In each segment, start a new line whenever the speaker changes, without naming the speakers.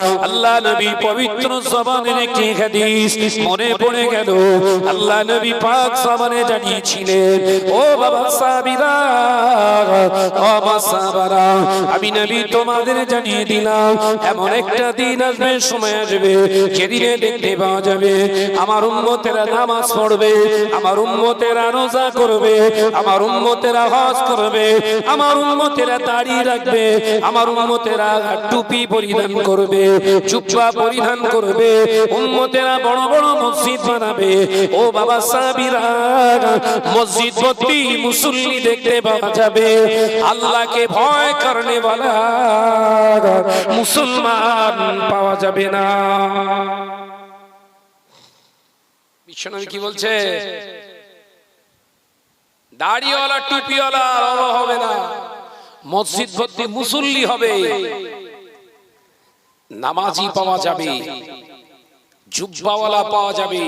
So আল্লাহ নবী পবিত্র জবানের একটি হাদিস মনে পড়ে গেল। আল্লাহ নবী পাক জবানে জানিয়েছিলেন ও বাবা সাবিরা ও মা সাবারা আমি নবী তোমাদের জানিয়ে দিলাম এমন একটা দিন আসবে সময় আসবে যেদিনে দেখতে পাওয়া যাবে আমার উম্মতেরা নামাজ পড়বে আমার উম্মতেরা রোজা করবে আমার উম্মতেরা হজ করবে আমার উম্মতেরা দাড়ি রাখবে আমার উম্মতেরা টুপি পরিধান করবে চুপচা পরিধান করবে। উম্মতেরা বড় বড় মসজিদ বানাবে। ও বাবা সাবিরা মসজিদ ভর্তি মুসল্লি দেখতে পাওয়া যাবে। আল্লাহকে ভয় করনে वाला মুসলমান পাওয়া যাবে না। বিশ্বনবী কি বলছে? দাড়িওয়ালা, টুপিওয়ালা হবে না। মসজিদ ভর্তি মুসল্লি হবে। নামাজি পাওয়া যাবে জুব্বাওয়ালা পাওয়া যাবে।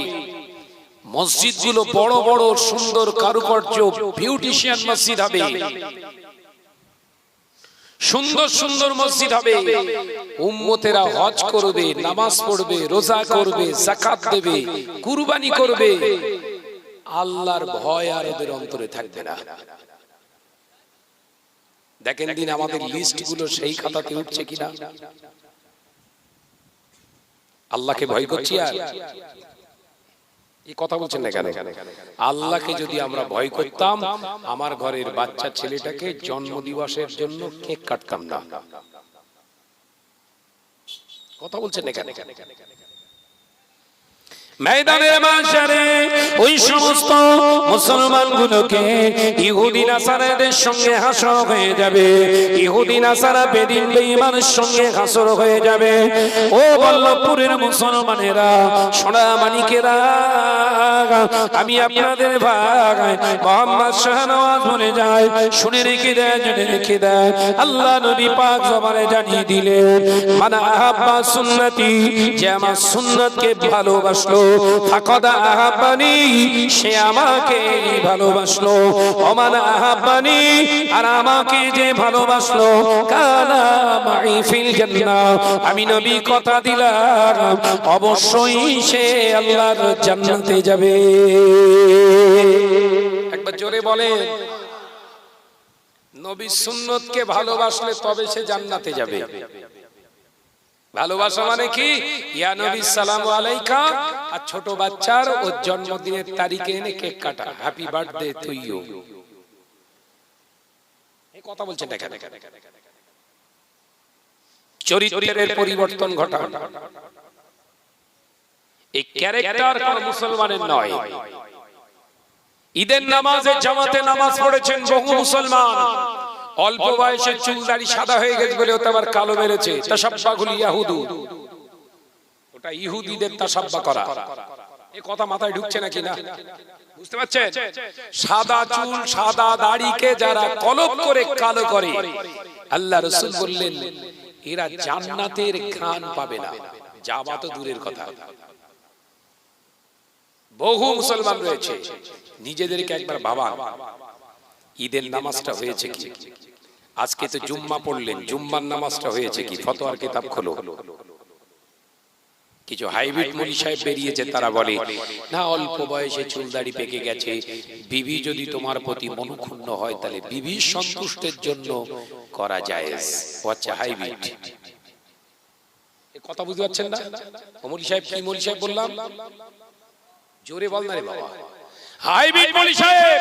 মসজিদগুলো বড় বড় সুন্দর কারুকার্য বিউটিশিয়ান মসজিদ হবে। সুন্দর সুন্দর মসজিদ হবে। উম্মতেরা হজ করবে নামাজ পড়বে রোজা করবে জাকাত দেবে কুরবানি করবে। আল্লাহর ভয় আর ওদের অন্তরে থাকবে না। দেখেন দিন আমাদের লিস্টগুলো সেই খাতাতে উঠছে কিনা। আল্লাহকে ভয় করছি আর? এই কথা বলছেন না কেন? আল্লাহকে যদি আমরা ভয় করতাম আমার ঘরের বাচ্চা ছেলেটাকে জন্ম দিবসের জন্য কেক কাটতাম না। কথা বলছেন না কেন? ময়দানের মাঝারে ওই সমস্ত ইহুদি নাসারাদের সঙ্গে হাসর হয়ে যাবে। ইহুদি নাসারা বেদিন বেঈমানের সঙ্গে হাসর হয়ে যাবে। ও বল্লভপুরের মুসলমানেরা, সোনা মানিকেরা, আমি আপনাদের ভাই মোহাম্মদ শাহনওয়াজ বলে যায় শুনে রেখে দেয়, জেনে রেখে দেয়। আল্লাহ নবী পাক জবানে জানিয়ে দিলেন, মানা আহাব্বা সুন্নতি, যে আমার সুন্নতকে ভালোবাসলো ফাকাদা আহাব্বানি, সে আমাকে ভালোবাসলো। ওমান আহাব্বানি, আর আমাকে যে ভালোবাসলো জান্নাহ। আমি নবী কথা দিলাম, অবশ্যই সে আল্লাহর জান্নাতে যাবে। একবার জোরে বলেন। নবী সুন্নতকে ভালোবাসলে তবে সে জান্নাতে যাবে। ভালোবাসা মানে কি? ইয়া নবী সালাম আলাইকা। আর ছোট বাচ্চার ওর জন্মদিনের তারিখে এনে কেক কাটা। হ্যাপি বার্থডে ইউ এই কথা বলছেন দেখা দেখা চরিত্রের পরিবর্তন ঘটা এই ক্যারেক্টার কোন মুসলমানের নয়। ঈদের নামাজে জামাতে নামাজ পড়েছেন বহু মুসলমান। অল্প বয়সে চুল দাড়ি সাদা হয়ে গেছে বলে ওটা আবার কালো মেরেছে। তাসাব্বাগুলি ইয়াহুদু। ওটা ইহুদিদের তাসাব্বা করা। এই কথা মাথায় ঢুকছে নাকি না? বুঝতে পারছেন? সাদা চুল, সাদা দাড়িকে যারা কলপ করে কালো করে, আল্লাহ রসুল বললেন, এরা জান্নাতের ঘ্রাণ পাবে না। যাওয়া তো দূরের কথা। বহু মুসলমান রয়েছে। নিজেদেরকে একবার ভাবা। ঈদের নামাজটা হয়েছে কি? আজকে তো জুম্মা পড়লেন। জুম্মার নামাজটা হয়েছে কি? ফতোয়ার কিতাব খোলো। কিছু হাইব্রিড মুনি সাহেব বেরিয়েছে তারা বলে না অল্প বয়সে চুল দাড়ি পেকে গেছে। বিবি যদি তোমার প্রতি মনুক্ষুণ্ণ হয় তাহলে বিবি সন্তুষ্টের জন্য করা যায়। আচ্ছা হাইব্রিড। কথা বুঝতে পারছেন না? মলি সাহেব কি মলি সাহেব বললাম? জোরে বল না রে বাবা। হাইব্রিড মলি সাহেব!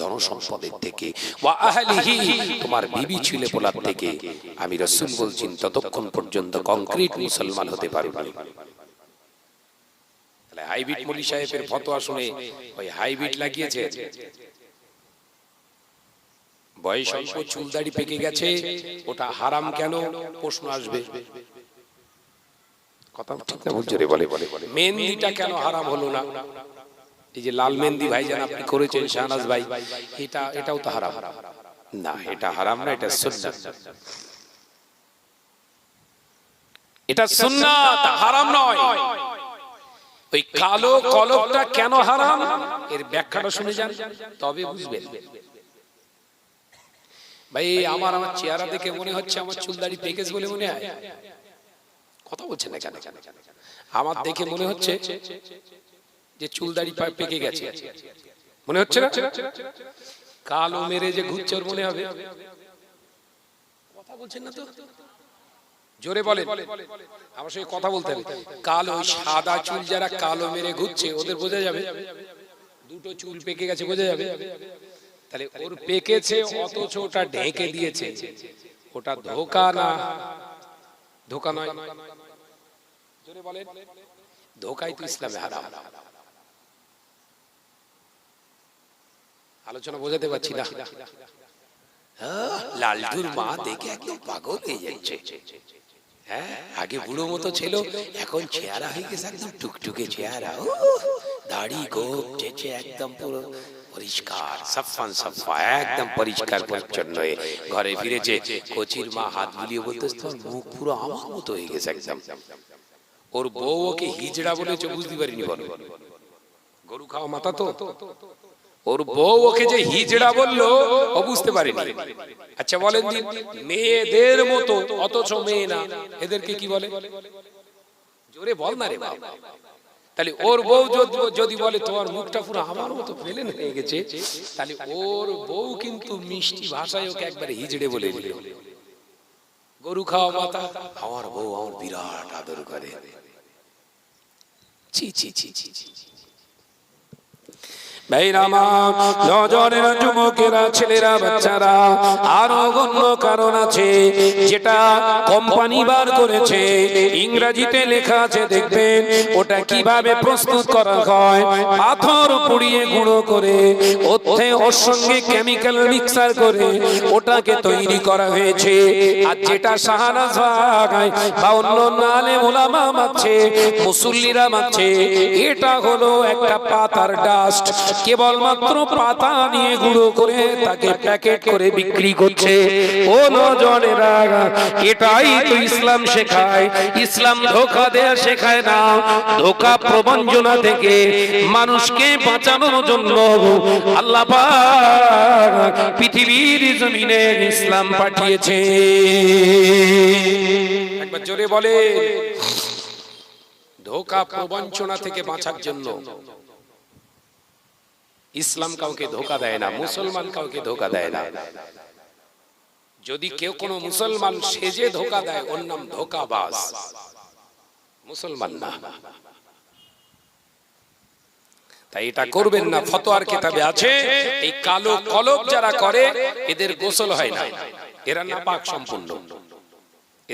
ধন সম্পদের থেকে তোমার বিবি ছিলে পোলার থেকে। আমি রাসূল বলছি ততক্ষণ পর্যন্ত কংক্রিট মুসলমান হতে পারবে তাহলে হাইব্রিড মলি সাহেবের ফতোয়া শুনে ওই হাইব্রিড লাগিয়েছে। বয়স অল্প চুল দাড়ি পেকে গেছে ওটা হারাম কেন? প্রশ্ন আসবে। কথা ঠিক না বলছো রে বলে। মেহেন্দিটা কেন হারাম হলো না? এই যে লাল মেহেন্দি ভাই যেন আপনি করেছেন শাহনাজ ভাই এটা এটাও তো হারাম। না এটা হারাম না এটা সুন্নাত। এটা সুন্নাত হারাম নয়। ওই কালো কলকটা কেন হারাম? এর ব্যাখ্যাটা শুনে যান তবে বুঝবেন। ভাই আমার আমার চেহারা দেখে মনে হচ্ছে আমার চুলদাড়ি পেকেজ বলে মনে হয়। কথা বলছেন না কেন? আমার দেখে মনে হচ্ছে যে চুলদাড়ি পা- পেকে গেছে। মনে হচ্ছে না? কালো মেরে যে ঘুরচর মনে হবে। কথা বলছেন না তো? জোরে বলে আমার সঙ্গে কথা বলতে হবে। কালো সাদা চুল যারা কালো মেরে ঘুরছে ওদের বোঝা যাবে? দুটো চুল পেকে গেছে বোঝা যাবে? তাহলে ওর পেকেছে অথচ ওটা ঢেকে দিয়েছে। ওটা ধোকা না। ধোকা নয়। জোরে বলেন। ধোকাই তো ইসলামে হারাম। আলোচনা বোঝাতে পারছি না। লালটুর মা দেখে একদম পাগল হয়ে যাচ্ছে। হ্যাঁ আগে বুড়ো মতো ছিল, এখন চেহারা হয়ে গেছে একদম টুকটুকে চেহারা। দাড়ি গোপ, চেচে একদম পুরো পরিষ্কার সাফান সাফা একদম পরিষ্কার পরিচ্ছন্ন হয়ে ঘরে ফিরেছে। কোচির মা হাত বুলিয়ে বলতে মুখ পুরো আমার মতো হয়ে গেছে একদম। ওর বউ ওকে হিজড়া বলেছে, বুঝতে পারিনি বলো। গরু খাওয়া মাথা তো? ওর বউ ওকে যে হিজড়া বলল ও বুঝতে পারেনি। আচ্ছা বলেন দিন মেয়েদের মতো অথচ মেয়ে না। এদেরকে কি বলে? জোরে বল না রে বাবা তাহলে ওর বউ যদি- বলে তোমার মুখটা পুরো আমার মতো ফেলে হয়ে গেছে তাহলে ওর বউ কিন্তু মিষ্টি ভাষায় ওকে একবারে হিজড়ে বলে দিল। গরু খাওয়া মাথা আমার বউ আমার বিরাট আদর করে। ছি ছি ছি ছি ছি। ছেলেরা, বাচ্চারা, আরও অন্য কারণ আছে, যেটা ইংরেজিতে লেখা আছে ওটা কীভাবে প্রস্তুত করা হয় ওর সঙ্গে কেমিক্যাল মিক্সার করে ওটাকে তৈরি করা হয়েছে, আর যেটা শাহানাজ অন্য নালে ওলামা মুসল্লিরা মারছে, এটা হলো একটা পাতার ডাস্ট কেবলমাত্র পাতা নিয়ে গুঁড়ো করে তাকে প্যাকেট করে বিক্রি করছে। ও নজনেরা, এটাই তো ইসলাম শেখায়। ইসলাম ধোকা দেয়া শেখায় না। ধোকা প্রবঞ্চনা থেকে মানুষকে বাঁচানোর জন্য আল্লাহ পৃথিবীর জমিনে ইসলাম পাঠিয়েছে। একবার জোরে বলে ধোকা প্রবঞ্চনা থেকে বাঁচার জন্য। ইসলাম কাউকে ধোকা দেয় না, মুসলমান কাউকে ধোকা দেয় না। যদি কেউ কোনো মুসলমান সেজে ধোকা দেয়, ওর নাম ধোকাবাজ। মুসলমান না। তাই এটা করবেন না, ফতোয়ার কিতাবে আছে, এই কালো কলব যারা করে, এদের গোসল হয় না। এরা নাপাক সম্পূর্ণ।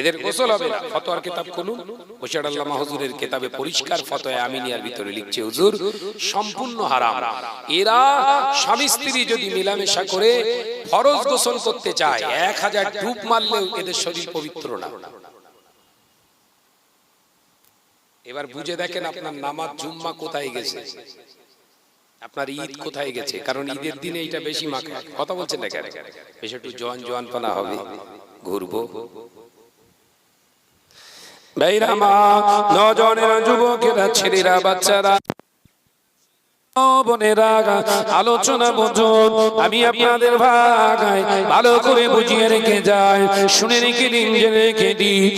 এদের গোসল হবে না। ফতোয়ার কিতাব খুলুন। বশির আল্লাহ হুজুরের কিতাবে পরিষ্কার ফতোয়া আমিনিয়ার ভিতরে লিখছে হুজুর সম্পূর্ণ হারাম। এরা স্বামী স্ত্রী যদি মিলামেশা করে ফরজ গোসল করতে চায় এক হাজার ডুব মারলেও এদের শরীর পবিত্র না। এবার বুঝে দেখেন আপনার নামাজ জুম্মা কোথায় গেছে। আপনার ঈদ কোথায় গেছে? কারণ ঈদের দিনে এটা বেশি মাখে। কথা বলছেন না কেন? বেশি একটু জোয়ান জোয়ান পানা হবে। ঘুরবো। ভাইরা মা নজনের যুবকেরা, ছেলেরা, বাচ্চারা। বোনেরা, আলোচনা বোঝন, আমি আপনাদের ভাগায় ভালো করে বুঝিয়ে রেখে যাই, শুনে রেখে দিন রেখে দিই।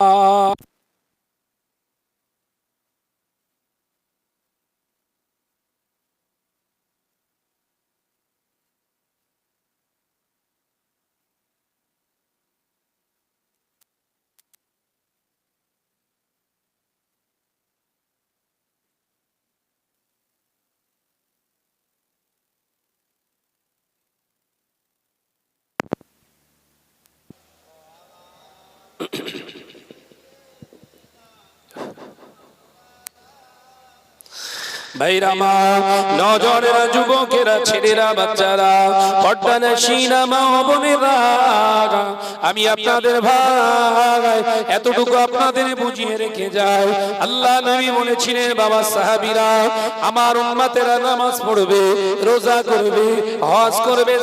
Uh... ভাইরা মা যুবকেরা, ছেলেরা, বাচ্চারা সিনামা বোনেরা, আমি আপনাদের ভাই এতটুকু আপনাদের বুঝিয়ে রেখে যাই। আল্লাহ নবী বলেছিলেন, বাবা সাহাবীরা, আমার নামাজ পড়বে, রোজা করবে, হজ করবে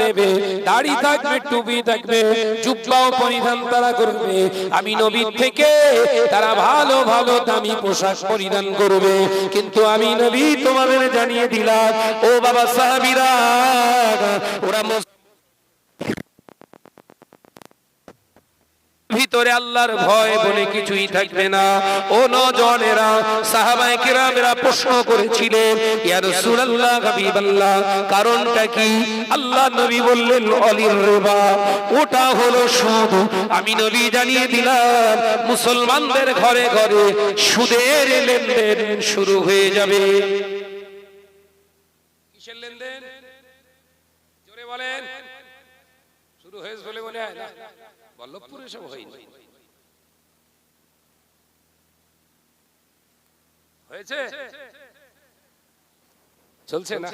দেবে, দাড়ি থাকবে, টুপি থাকবে পরিধান তারা করবে। আমি নবীর থেকে তারা ভালো ভালো দামি পোশাক পরিধান করবে। কিন্তু আমি নবী তোমাদের জানিয়ে দিলাম। ও বাবা সাহাবিরা ওরা ভিতরে আল্লাহর ভয় বলে কিছুই থাকবে না। ও নজনেরা, সাহাবায়ে কেরামেরা প্রশ্ন করেছিলেন, ইয়া রাসূলুল্লাহ, হাবিবাল্লাহ, কারণটা কি? আল্লাহ নবী বললেন, অলির রিবা, ওটা হলো সুদ। আমি নবী জানিয়ে দিলাম, মুসলমানদের ঘরে ঘরে সুদের লেনদেন শুরু হয়ে যাবে। কিসের লেনদেন? জোরে বলেন। শুরু হয়েছে বলে মনে হয় না। বল্লভপুরে সব হয়নি। হয়েছে? চলছে না?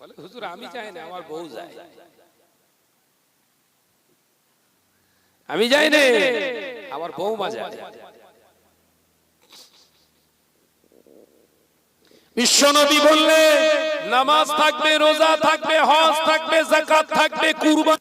বলে হুজুর আমি চাই না আমার বউ যায়। আমি যাই না আমার বউমা যায়। বিশ্বনবী বললে নামাজ থাকবে রোজা থাকবে হজ থাকবে জাকাত থাকবে কুরবান